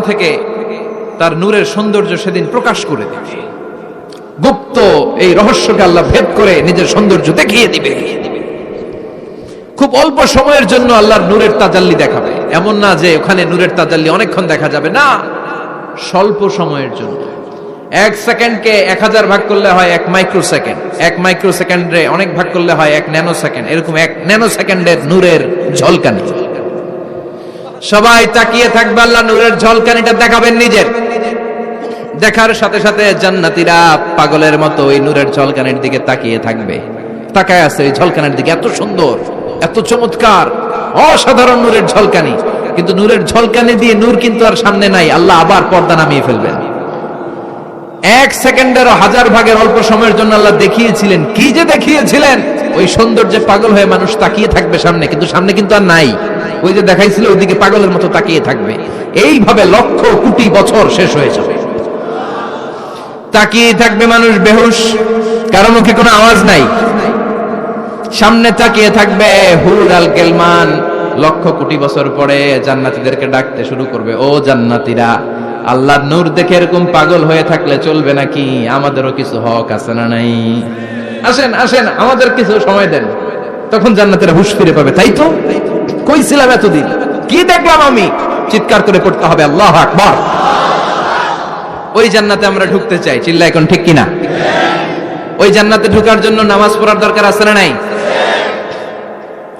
থেকে তার নূরের সৌন্দর্য সেদিন প্রকাশ করে দেবে। গুপ্ত এই রহস্যকে আল্লাহ ভেদ করে নিজের সৌন্দর্য দেখিয়ে দিবে। খুব অল্প সময়ের জন্য আল্লাহর নূরের তাজাল্লি দেখাবে। এমন না যে ওখানে নূরের তাজাল্লি অনেকক্ষণ দেখা যাবে। না, স্বল্প সময়ের জন্য। এক সেকেন্ডকে এক হাজার ভাগ করলে হয় এক মাইক্রো সেকেন্ড এক মাইক্রো সেকেন্ডে অনেক ভাগ করলে হয় এক ন্যানো সেকেন্ড এরকম এক ন্যানো সেকেন্ডের নূরের ঝলকানি। সবাই তাকিয়ে থাকবে আল্লাহ নূরের ঝলকানিটা দেখাবেন নিজের। দেখার সাথে সাথে জান্নাতীরা পাগলের মতো ওই নূরের ঝলকানির দিকে তাকিয়ে থাকবে। তাকায় আছে ওই ঝলকানির দিকে, এত সুন্দর, এত চমৎকার, অসাধারণ নূরের ঝলকানি। কিন্তু নূরের ঝলকানি দিয়ে নূর কিন্তু আর সামনে নাই, আল্লাহ আবার পর্দা নামিয়ে ফেলবেন। এক সেকেন্ডের হাজার ভাগের অল্প সময়ের জন্য আল্লাহ দেখিয়েছিলেন। কি যে দেখিয়েছিলেন? ওই সৌন্দর্যে পাগল হয়ে মানুষ তাকিয়ে থাকবে সামনে, কিন্তু সামনে কিন্তু আর নাই। ওই যে দেখাইছিল, ওইদিকে পাগলের মতো তাকিয়ে থাকবে। এইভাবে লক্ষ কোটি বছর শেষ হয়ে যাবে। তাকিয়ে থাকবে মানুষ বেহুশ, কারও মুখে কোনো আওয়াজ নাই। সামনে তাকিয়ে থাকবে হুর আল গেলমান লক্ষ কোটি বছর পরে জান্নাতীদেরকে ডাকতে শুরু করবে, ও জান্নাতীরা, আল্লাহর নূর দেখে এরকম পাগল হয়ে থাকলে চলবে নাকি? আমাদেরও কিছু হক আছে না নাই? আসেন আসেন, আমাদের কিছু সময় দেন। তখন জান্নাতীরা হুশ ফিরে পাবে, তাই তো? কই ছিলাম এতদিন? কি দেখলাম আমি? চিৎকার করে পড়তে হবে, আল্লাহ আকবার। ওই জান্নাতে আমরা ঢুকতে চাই চিল্লা এখন ঠিক কিনা? ওই জান্নাতে ঢোকার জন্য নামাজ পড়ার দরকার আছে না নাই?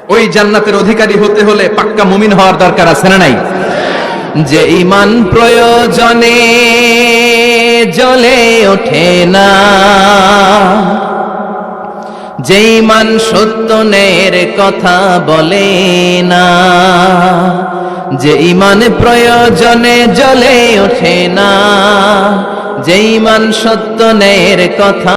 ওই জান্নাতের অধিকারী হতে হলে পাক্কা মুমিন হওয়ার দরকার আছে না নাই? যে ইমান প্রয়োজনে জ্বলে ওঠে না। যে সত্য সত্যনের কথা বলে না, যে ইমান প্রয়োজনে জ্বলে ওঠে না যে ইমান সত্যনের কথা